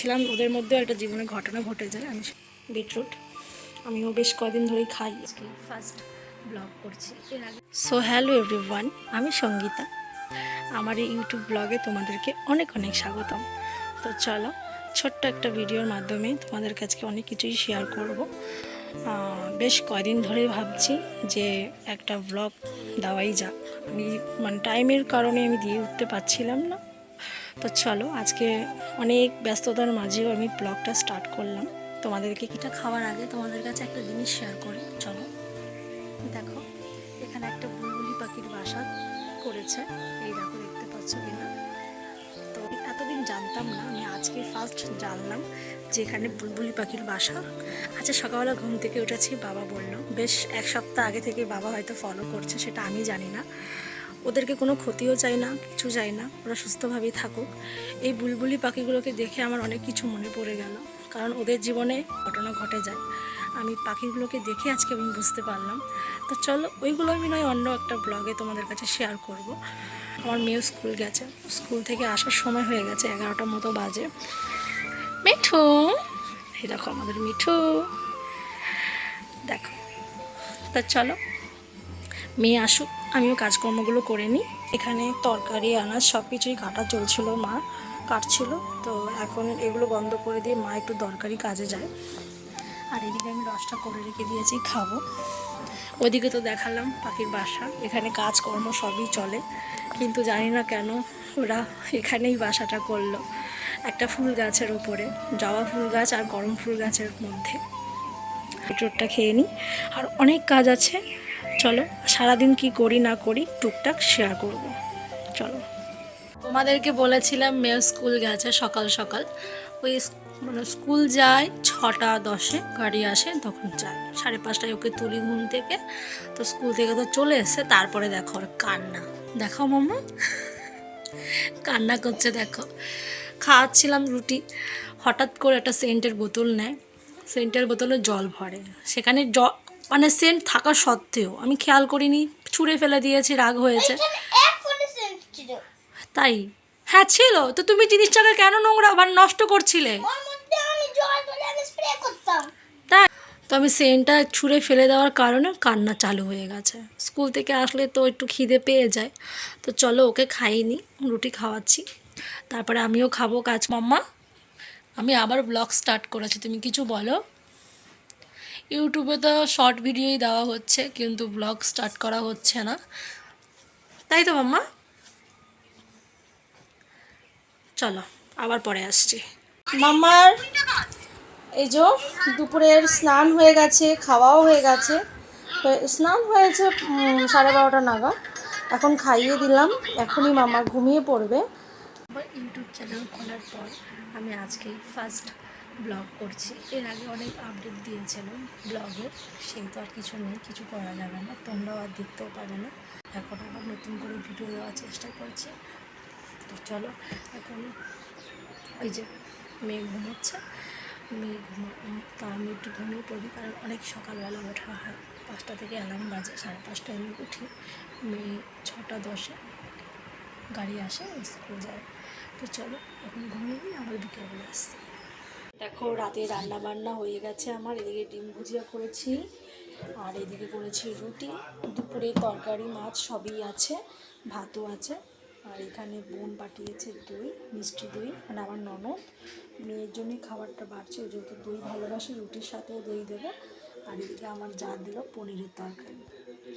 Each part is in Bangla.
খাচ্ছিলাম ওদের মধ্যেও একটা জীবনের ঘটনা ঘটে যায়, আমি বিটরুট। আমিও বেশ কদিন ধরেই খাই ফার্স্ট ব্লগ করছি। সো হ্যালো এভরিওয়ান আমি সঙ্গীতা। আমার এই ইউটিউব ব্লগে তোমাদেরকে অনেক অনেক স্বাগতম। তো চলো, ছোট্ট একটা ভিডিওর মাধ্যমে তোমাদের কাছে অনেক কিছুই শেয়ার করব। বেশ কয়দিন ধরেই ভাবছি যে একটা ব্লগ দেওয়াই যাক। আমি মানে টাইমের কারণে আমি দিয়ে উঠতে পারছিলাম না। তো চলো, আজকে অনেক ব্যস্ততার মাঝেও আমি ব্লগটা স্টার্ট করলাম। তোমাদেরকে কিটা খাওয়ার আগে তোমাদের কাছে একটা জিনিস শেয়ার করি, চলো। দেখো, এখানে একটা বুলবুলি পাখির বাসা করেছে। এই দেখো, দেখতে পাচ্ছ কিনা? তো এতদিন জানতাম না, আমি আজকে ফার্স্ট জানলাম যে এখানে বুলবুলি পাখির বাসা। আচ্ছা সকালবেলা ঘুম থেকে উঠেছি, বাবা বলল, বেশ, এক সপ্তাহ আগে থেকে বাবা হয়তো ফলো করছে, সেটা আমি জানি না। ওদেরকে কোনো ক্ষতিও চাই না, কিছু চাই না, ওরা সুস্থভাবেই থাকুক। এই বুলবুলি পাখিগুলোকে দেখে আমার অনেক কিছু মনে পড়ে গেল, কারণ ওদের জীবনে ঘটনা ঘটে যায়। আমি পাখিগুলোকে দেখে আজকে আমি বুঝতে পারলাম। তো চলো, ওইগুলো আমি নয়, অন্য একটা ব্লগে তোমাদের কাছে শেয়ার করব। আমার মেয়েও স্কুল গেছে। স্কুল থেকে আসার সময় হয়ে গেছে, এগারোটার মতো বাজে। মিঠু, এই দেখো আমাদের মিঠু। দেখো। তা চলো মেয়ে আসুক, আমিও কাজকর্মগুলো করে নিই। এখানে তরকারি, আনাজ সব কিছুই কাটা চলছিল, মা কাটছিল। তো এখন এগুলো বন্ধ করে দিয়ে মা একটু দরকারি কাজে যায়। আর এদিকে আমি রসটা করে রেখে দিয়েছি, খাব। ওইদিকে তো দেখালাম পাখির বাসা। এখানে কাজকর্ম সবই চলে। কিন্তু জানি না কেন ওরা এখানেই বাসাটা করল। একটা ফুল গাছের উপরে, জবা ফুল গাছ আর গরম ফুল গাছের মধ্যে। পেট্রোলটা খেয়ে নিই। আর অনেক কাজ আছে। চলো, সারাদিন কি করি না করি টুকটাক শেয়ার করব। চলো। তোমাদেরকে বলেছিলাম মেয়ে স্কুল গেছে সকাল সকাল। ওই মানে স্কুল যায় ছটা দশে, গাড়ি আসে, তখন যায়। সাড়ে পাঁচটায় ওকে তুলি ঘুম থেকে। তো স্কুল থেকে তো চলে এসে তারপরে দেখো ওর কান্না। দেখো মাম্মা। কান্না করছে, দেখো। খাওয়াচ্ছিলাম রুটি। হঠাৎ করে একটা সেন্টের বোতল নেয়। সেন্টের বোতলে জল ভরে। সেখানে জ মানে সেন্ট থাকা সত্ত্বেও আমি খেয়াল করিনি ছুঁড়ে ফেলে দিয়েছি রাগ হয়েছে। তাই? হ্যাঁ ছিল। তো তুমি জিনিসটাকে কেন নোংরা মানে নষ্ট করছিলে? তাই? তো আমি সেন্টটা ছুঁড়ে ফেলে দেওয়ার কারণে কান্না চালু হয়ে গেছে। স্কুল থেকে আসলে তো একটু খিদে পেয়ে যায়। তো চলো ওকে খাইনি রুটি খাওয়াচ্ছি। তারপরে আমিও খাব কাজ। মাম্মা আমি আবার ব্লগ স্টার্ট করেছি। তুমি কিছু বলো? ইউটিউবে তো শর্ট ভিডিওই দেওয়া হচ্ছে, কিন্তু ব্লগ স্টার্ট করা হচ্ছে না। তাই তো মাম্মা? চলো, আবার পরে আসছি। মাম্মার এই যে দুপুরের স্নান হয়ে গেছে, খাওয়াও হয়ে গেছে। স্নান হয়েছে সাড়ে বারোটা নাগাদ। এখন খাইয়ে দিলাম, এখনই মামা ঘুমিয়ে পড়বে। ইউটিউব চ্যানেল খোলার পর আমি আজকেই ফার্স্ট ব্লগ করছি। এর আগে অনেক আপডেট দিয়েছিলাম ব্লগে সেই তো আর কিছু নেই, কিছু করা যাবে না, তোমরাও আর দেখতেও পাবে না। এখন আবার নতুন করে ভিডিও দেওয়ার চেষ্টা করছি। তো চলো, এখন ওই যে মেয়ে ঘুমোচ্ছে, মেয়ে ঘুমো তা আমি একটু ঘুমিয়ে পড়ি, কারণ অনেক সকালবেলা ওঠা হয়। পাঁচটা থেকে অ্যালার্ম বাজে, সাড়ে পাঁচটায় আমি উঠি। মেয়ে ছটা দশে গাড়ি আসে, স্কুল যায়। তো চলো, এখন ঘুমিয়ে নিই আবার বিকেলবেলা আসছি। দেখো, রাতে রান্না বান্না হয়ে গেছে আমার। এদিকে ডিম ভুজিয়া করেছি, আর এদিকে করেছি রুটি, দুপুরে তরকারি, মাছ সবই আছে, ভাতও আছে। আর এখানে বোন পাঠিয়েছে দই, মিষ্টি দই মানে আমার ননদ। মেয়ের জন্যই খাবারটা বাড়ছে যেহেতু দই ভালোবাসে, রুটির সাথেও দই দেবো। আর এদিকে আমার যা দিল পনিরের তরকারি।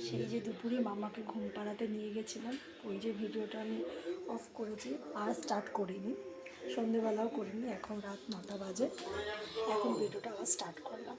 সেই যে দুপুরে মামাকে ঘুম পাড়াতে নিয়ে গেছিলাম, ওই যে ভিডিওটা আমি অফ করেছি, আর স্টার্ট করিনি। সন্ধেবেলাও করিনি এখন রাত নটা বাজে। এখন ভিডিওটা আবার স্টার্ট করলাম।